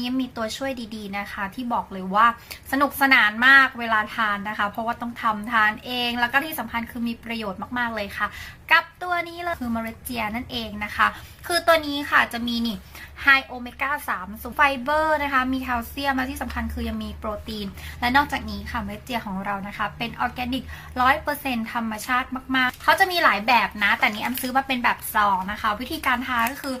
นี้มีตัวช่วยดีๆนะคะ ที่บอกเลยว่าสนุกสนานมากเวลาทานนะคะ เพราะว่าต้องทำทานเอง แล้วก็ที่สำคัญคือมีประโยชน์มากๆเลยค่ะ กับตัวนี้เลยคือมาเรเจียนั่นเองนะคะ คือตัวนี้ค่ะจะมีนี่ไฮโอเมก้า3สูงไฟเบอร์นะคะ มีแคลเซียมและที่สำคัญคือยังมีโปรตีน และนอกจากนี้ค่ะเมล็ดเจียของเรานะคะ เป็นออร์แกนิก 100%ธรรมชาติมากๆ เขาจะมีหลายแบบนะ แต่นี้แอมซื้อมาเป็นแบบซองนะคะ วิธีการทานก็คือ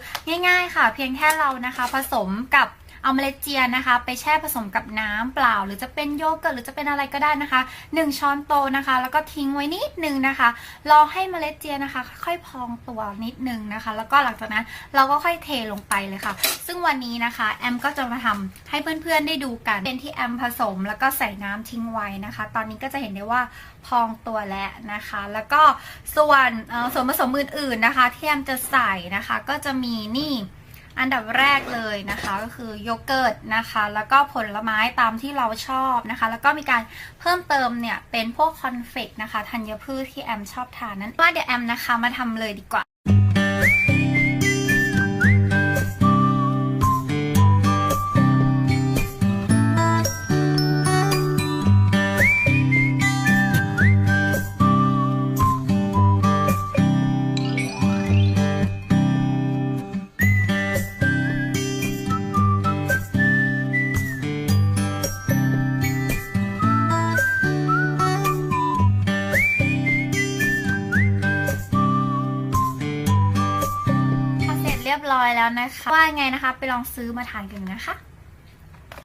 ง่ายๆค่ะ เพียงแค่เรานะคะ ผสมกับ เอาเมล็ดเจียนะคะ ไปแช่ผสมกับน้ำเปล่า หรือจะเป็นโยเกิร์ตหรือจะเป็นอะไรก็ได้นะคะ 1 ช้อนโตนะคะ แล้วก็ทิ้งไว้นิดนึงนะคะ รอให้เมล็ดเจียนะคะ ค่อยๆพองตัวนิดนึงนะคะ แล้วก็หลังจากนั้นเราก็ค่อยเทลงไปเลยค่ะ ซึ่งวันนี้นะคะแอมก็จะมาทำให้เพื่อนๆได้ดูกันเป็นที่แอมผสมแล้วก็ใส่น้ำทิ้งไว้นะคะ ตอนนี้ก็จะเห็นได้ว่าพองตัวแล้วนะคะ แล้วก็ส่วนส่วนผสมอื่นๆนะคะที่แอมจะใส่นะคะก็จะมีนี่ อันดับแรกเลยนะคะก็คือโยเกิร์ตนะคะ แล้วก็ผลไม้ตามที่เราชอบนะคะ แล้วก็มีการเพิ่มเติมเนี่ยเป็นพวกคอนเฟกนะคะธัญพืชที่แอมชอบทานนั้นว่าเดี๋ยวแอมนะคะมาทำเลยดีกว่า เรียบร้อยแล้วนะคะ ว่าไงนะคะ ไปลองซื้อมาทานกันนะคะ